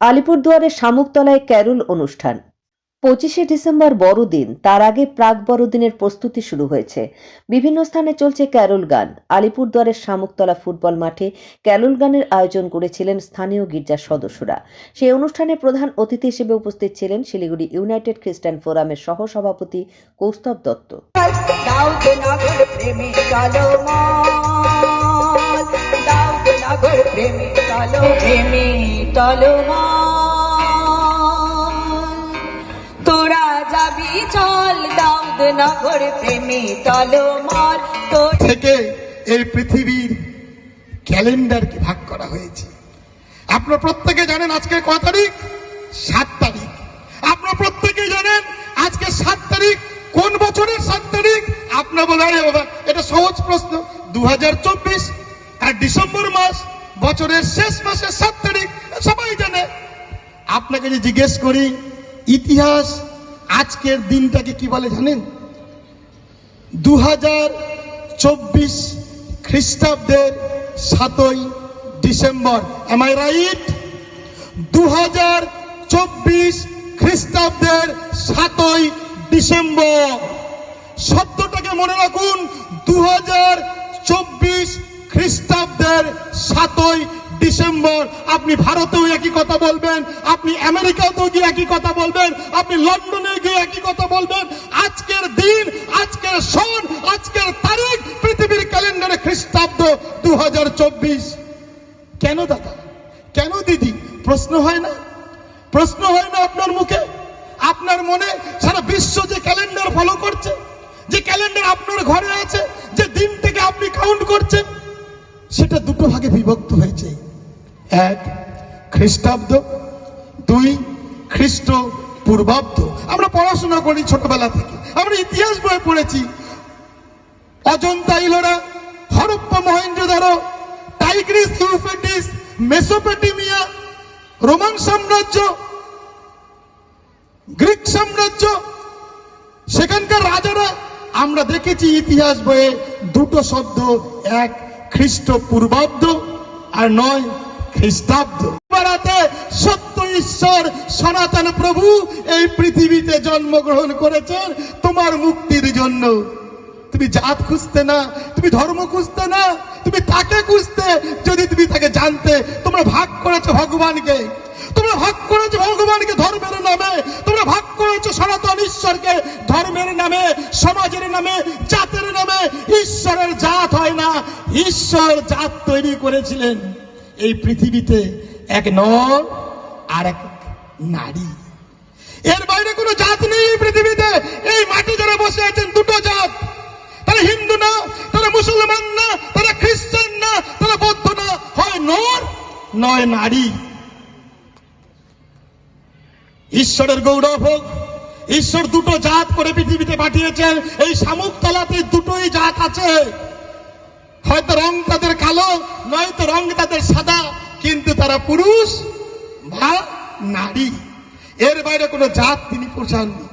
আলিপুরদুয়ারের শামুকতলায় Carroll অনুষ্ঠান। পঁচিশে December বড়দিন, তার আগে প্রাক বড়দিনের প্রস্তুতি শুরু হয়েছে। বিভিন্ন স্থানে চলছে ক্যারল গান। আলিপুরদুয়ারের শামুকতলা ফুটবল মাঠে ক্যারল গানের আয়োজন করেছিলেন স্থানীয় গির্জার সদস্যরা। সেই অনুষ্ঠানে প্রধান অতিথি হিসেবে উপস্থিত ছিলেন শিলিগুড়ি ইউনাইটেড খ্রিস্টান ফোরামের সহসভাপতি কৌস্তব দত্ত। চলো তোরা যাবি চল দাউদ নগর প্রেমী তোর থেকে এই পৃথিবীর ভাগ করা হয়েছে? আপনারা প্রত্যেকে জানেন আজকে তারিখ? সাত তারিখ। আপনারা প্রত্যেকে জানেন আজকে সাত তারিখ। কোন বছরের সাত তারিখ? আপনার বলে এটা সহজ প্রশ্ন। দুই হাজার চব্বিশ আর ডিসেম্বর মাস বছরের শেষ মাসের সাত তারিখ, সবাই জানে। আপনাকে যে জিজ্ঞেস করি, ইতিহাস আজকের দিনটাকে কি বলে জানেন? দু চব্বিশ খ্রিস্টাব্দের সাতই ডিসেম্বর। এম আই রাইট দু চব্বিশ খ্রিস্টাব্দের সাতই ডিসেম্বর। শব্দটাকে মনে রাখুন দু চব্বিশ খ্রিস্টাব্দের সাতই ডিসেম্বর, আপনি ভারতেও একই কথা বলবেন, আপনি আমেরিকাতেও গিয়ে একই কথা বলবেন, আপনি লন্ডনে গিয়ে একই কথা বলবেন। আজকের দিন, আজকের সন আজকের তারিখ পৃথিবীর ক্যালেন্ডারে খ্রিস্টাব্দ দু হাজার চব্বিশ। কেন দাদা? কেন দিদি? প্রশ্ন হয় না? প্রশ্ন হয় না আপনার মুখে? আপনার মনে সারা বিশ্ব যে ক্যালেন্ডার ফলো করছে, যে ক্যালেন্ডার আপনার ঘরে আছে, যে দিন থেকে আপনি কাউন্ট করছেন সেটা দুটো ভাগে বিভক্ত হয়েছে। এক, খ্রিস্টাব্দ, দুই খ্রিস্ট পূর্বাব্দ আমরা পড়াশোনা করি ছোটবেলা থেকে। আমরা ইতিহাস বই পড়েছি। Ajanta Ellora Harappa Mohenjodaro Tigris Euphrates, Mesopotamia, Roman সাম্রাজ্য, গ্রিক সাম্রাজ্য। সেখানকার রাজারা, আমরা দেখেছি ইতিহাস বইয়ে দুটো শব্দ, এক খ্রিস্ট পূর্বাব্দ আর নয় খ্রিস্টাব্দ। সত্য ঈশ্বর সনাতন প্রভু এই পৃথিবীতে জন্মগ্রহণ করেছেন, তোমার মুক্তির জন্য। তুমি জাত খুঁজতে না, তুমি ধর্ম খুঁজতে না, তুমি তাকে খুঁজতে? যদি তুমি তাকে জানতে, তোমরা ভাগ করেছ ভগবানকে। তোমরা ভাগ করেছ ভগবানকে ধর্মের নামে। তোমরা ভাগ করেছ সনাতন ঈশ্বরকে ধর্মের নামে, সমাজের নামে নামে ঈশ্বরের জাত হয় না, ঈশ্বর জাত তৈরি করেছিলেন এই পৃথিবীতে এক নর আর এক নারী। এর বাইরে কোনো জাত নেই এই পৃথিবীতে। এই মাটি যারা বসে আছেন দুটো জাত। তারা হিন্দু না, তারা মুসলমান না, তারা খ্রিস্টান না, তারা বৌদ্ধ না। হয় নর, নয় নারী। ঈশ্বরের গৌরব হোক ঈশ্বর দুটো জাত করে পৃথিবীতে পাঠিয়েছেন। এই শামুক তলাতে দুটোই জাত আছে। হয়তো রং তাদের কালো, নয়তো রং তাদের সাদা, কিন্তু তারা পুরুষ বা নারী। এর বাইরে কোনো জাত তিনি পোষাননি।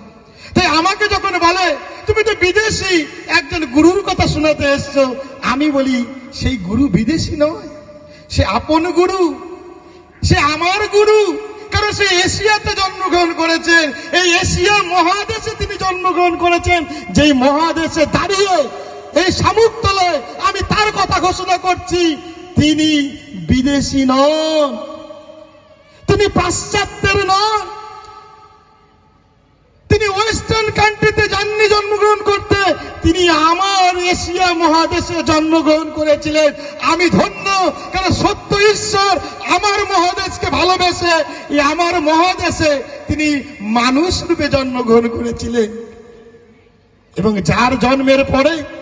তাই আমাকে যখন বলে, তুমি তো বিদেশি, একজন গুরুর কথা শোনাতে এসছো। আমি বলি, সেই গুরু বিদেশি নয়। সে আপন গুরু, সে আমার গুরু। সে এশিয়াতে জন্মগ্রহণ করেছেন এই এশিয়া মহাদেশে তিনি জন্মগ্রহণ করেছেন। যেই মহাদেশে দাঁড়িয়ে, এই শামুকতলায় আমি তার কথা ঘোষণা করছি, তিনি বিদেশি নন। তিনি পাশ্চাত্যের নন। তিনি ওয়েস্টার্ন কান্ট্রিতে যাননি জন্মগ্রহণ করতে। তিনি আমার এশিয়া মহাদেশে জন্মগ্রহণ করেছিলেন। আমি ধন্য, কারণ সত্য ঈশ্বর আমার মহাদেশকে ভালোবেসে আমার মহাদেশে তিনি মানুষ রূপে জন্মগ্রহণ করেছিলেন। এবং যার জন্মের পরে